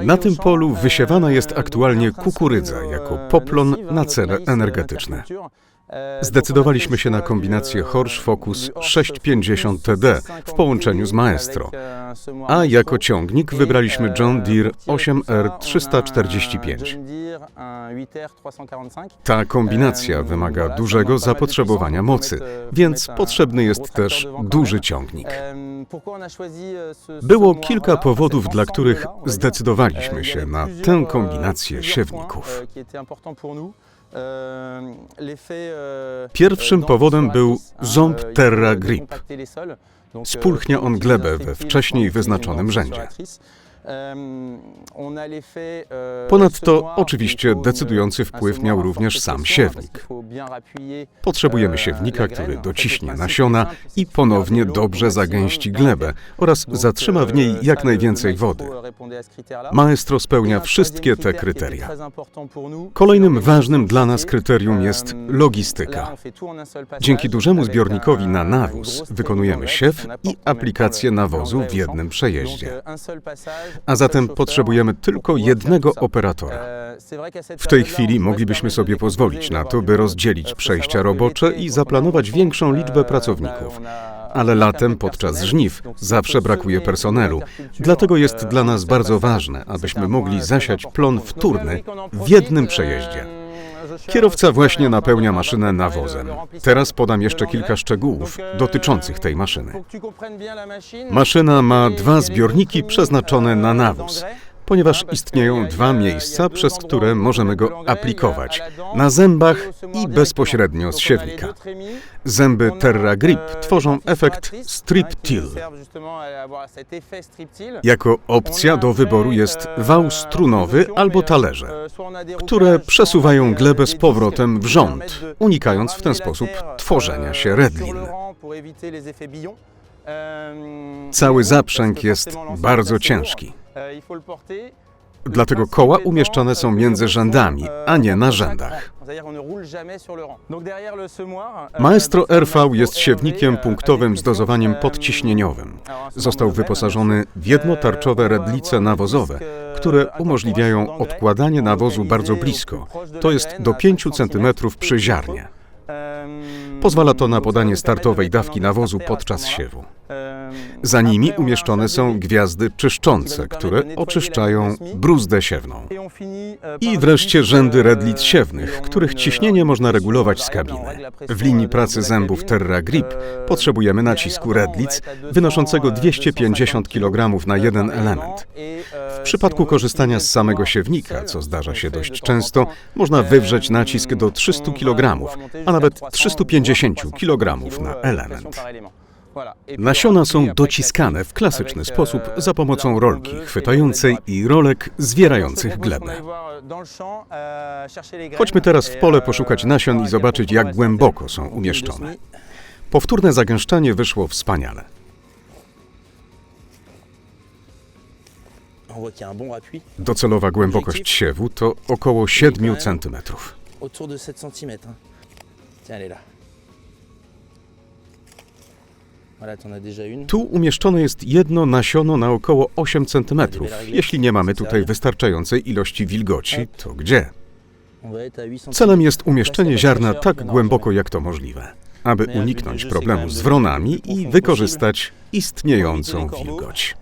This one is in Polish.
Na tym polu wysiewana jest aktualnie kukurydza jako poplon na cele energetyczne. Zdecydowaliśmy się na kombinację Horsch Focus 650 TD w połączeniu z Maestro, a jako ciągnik wybraliśmy John Deere 8R345. Ta kombinacja wymaga dużego zapotrzebowania mocy, więc potrzebny jest też duży ciągnik. Było kilka powodów, dla których zdecydowaliśmy się na tę kombinację siewników. Pierwszym powodem był ząb Terra Grip. Spulchnia on glebę we wcześniej wyznaczonym rzędzie. Ponadto oczywiście decydujący wpływ miał również sam siewnik. Potrzebujemy siewnika, który dociśnie nasiona i ponownie dobrze zagęści glebę oraz zatrzyma w niej jak najwięcej wody. Maestro spełnia wszystkie te kryteria. Kolejnym ważnym dla nas kryterium jest logistyka. Dzięki dużemu zbiornikowi na nawóz wykonujemy siew i aplikację nawozu w jednym przejeździe. A zatem potrzebujemy tylko jednego operatora. W tej chwili moglibyśmy sobie pozwolić na to, by rozdzielić przejścia robocze i zaplanować większą liczbę pracowników. Ale latem podczas żniw zawsze brakuje personelu. Dlatego jest dla nas bardzo ważne, abyśmy mogli zasiać plon wtórny w jednym przejeździe. Kierowca właśnie napełnia maszynę nawozem. Teraz podam jeszcze kilka szczegółów dotyczących tej maszyny. Maszyna ma dwa zbiorniki przeznaczone na nawóz, ponieważ istnieją dwa miejsca, przez które możemy go aplikować na zębach i bezpośrednio z siewnika. Zęby Terra Grip tworzą efekt strip till. Jako opcja do wyboru jest wał strunowy albo talerze, które przesuwają glebę z powrotem w rząd, unikając w ten sposób tworzenia się redlin. Cały zaprzęg jest bardzo ciężki. Dlatego koła umieszczone są między rzędami, a nie na rzędach. Maestro RV jest siewnikiem punktowym z dozowaniem podciśnieniowym. Został wyposażony w jednotarczowe redlice nawozowe, które umożliwiają odkładanie nawozu bardzo blisko, to jest do 5 cm przy ziarnie. Pozwala to na podanie startowej dawki nawozu podczas siewu. Za nimi umieszczone są gwiazdy czyszczące, które oczyszczają bruzdę siewną. I wreszcie rzędy redlic siewnych, których ciśnienie można regulować z kabiny. W linii pracy zębów Terra Grip potrzebujemy nacisku redlic wynoszącego 250 kg na jeden element. W przypadku korzystania z samego siewnika, co zdarza się dość często, można wywrzeć nacisk do 300 kg, a nawet 350 kg na element. Nasiona są dociskane w klasyczny sposób za pomocą rolki chwytającej i rolek zwierających glebę. Chodźmy teraz w pole poszukać nasion i zobaczyć, jak głęboko są umieszczone. Powtórne zagęszczanie wyszło wspaniale. Docelowa głębokość siewu to około 7 cm. Tu umieszczone jest jedno nasiono na około 8 cm. Jeśli nie mamy tutaj wystarczającej ilości wilgoci, to gdzie? On va être à 8 cm. Celem jest umieszczenie ziarna tak głęboko jak to możliwe, aby uniknąć problemu z wronami i wykorzystać istniejącą wilgoć.